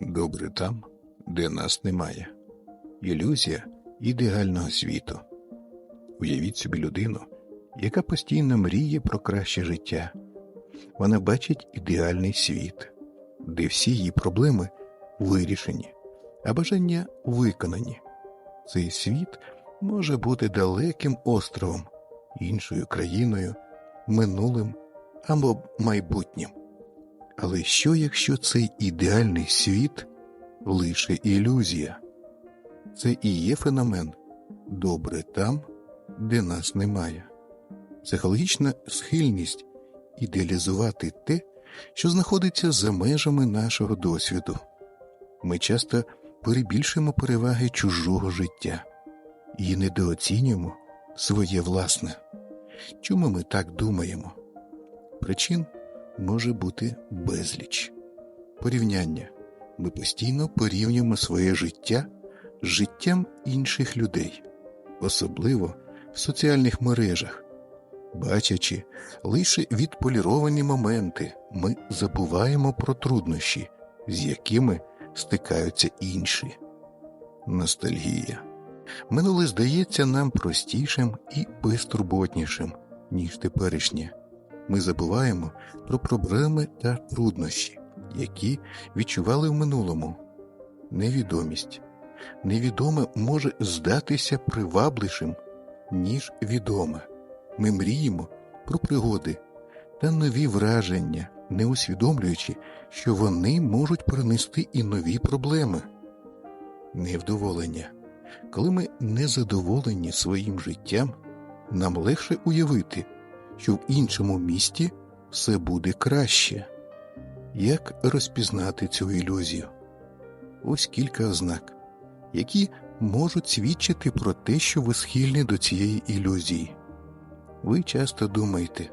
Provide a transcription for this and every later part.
Добре там, де нас немає. Ілюзія ідеального світу. Уявіть собі людину, яка постійно мріє про краще життя. Вона бачить ідеальний світ, де всі її проблеми вирішені, а бажання виконані. Цей світ може бути далеким островом, іншою країною, минулим або майбутнім. Але що, якщо цей ідеальний світ лише ілюзія? Це і є феномен добре там, де нас немає. Психологічна схильність ідеалізувати те, що знаходиться за межами нашого досвіду. Ми часто перебільшуємо переваги чужого життя і недооцінюємо своє власне. Чому ми так думаємо? Причин може бути безліч. Порівняння. Ми постійно порівнюємо своє життя з життям інших людей, особливо в соціальних мережах. Бачачи лише відполіровані моменти, ми забуваємо про труднощі, з якими стикаються інші. Ностальгія. Минуле здається нам простішим і безтурботнішим, ніж теперішнє. Ми забуваємо про проблеми та труднощі, які відчували в минулому. Невідомість. Невідоме може здатися привабливішим, ніж відоме. Ми мріємо про пригоди та нові враження, не усвідомлюючи, що вони можуть принести і нові проблеми. Невдоволення. Коли ми незадоволені своїм життям, нам легше уявити, що в іншому місті все буде краще. Як розпізнати цю ілюзію? Ось кілька ознак, які можуть свідчити про те, що ви схильні до цієї ілюзії. Ви часто думаєте,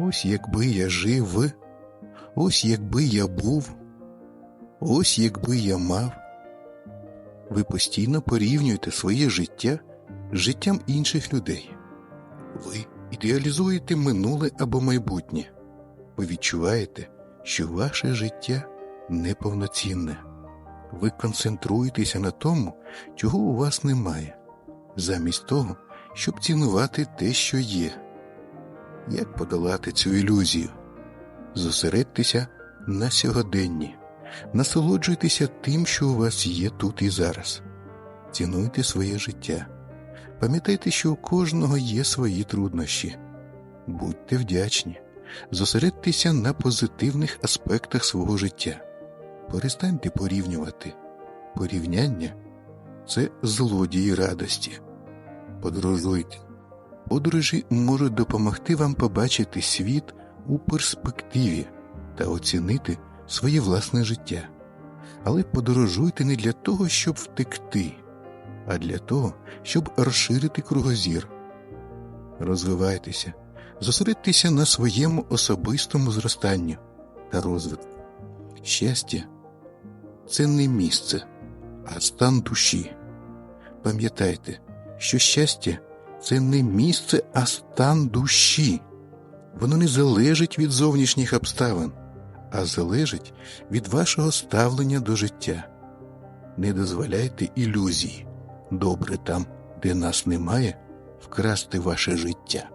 ось якби я жив, ось якби я був, ось якби я мав. Ви постійно порівнюєте своє життя з життям інших людей. Ви ідеалізуєте минуле або майбутнє. Ви відчуваєте, що ваше життя неповноцінне. Ви концентруєтеся на тому, чого у вас немає, замість того, щоб цінувати те, що є. Як подолати цю ілюзію? Зосередьтеся на сьогоденні, насолоджуйтеся тим, що у вас є тут і зараз. Цінуйте своє життя. Пам'ятайте, що у кожного є свої труднощі. Будьте вдячні, зосередьтеся на позитивних аспектах свого життя. Перестаньте порівнювати. Порівняння це злодії радості. Подорожуйте. Подорожі можуть допомогти вам побачити світ у перспективі та оцінити своє власне життя. Але подорожуйте не для того, щоб втекти, а для того, щоб розширити кругозір. Розвивайтеся, зосередьтеся на своєму особистому зростанню та розвитку. Щастя це не місце, а стан душі. Пам'ятайте, що щастя це не місце, а стан душі. Воно не залежить від зовнішніх обставин, а залежить від вашого ставлення до життя. Не дозволяйте ілюзії, добре там, де нас немає, вкрасти ваше життя.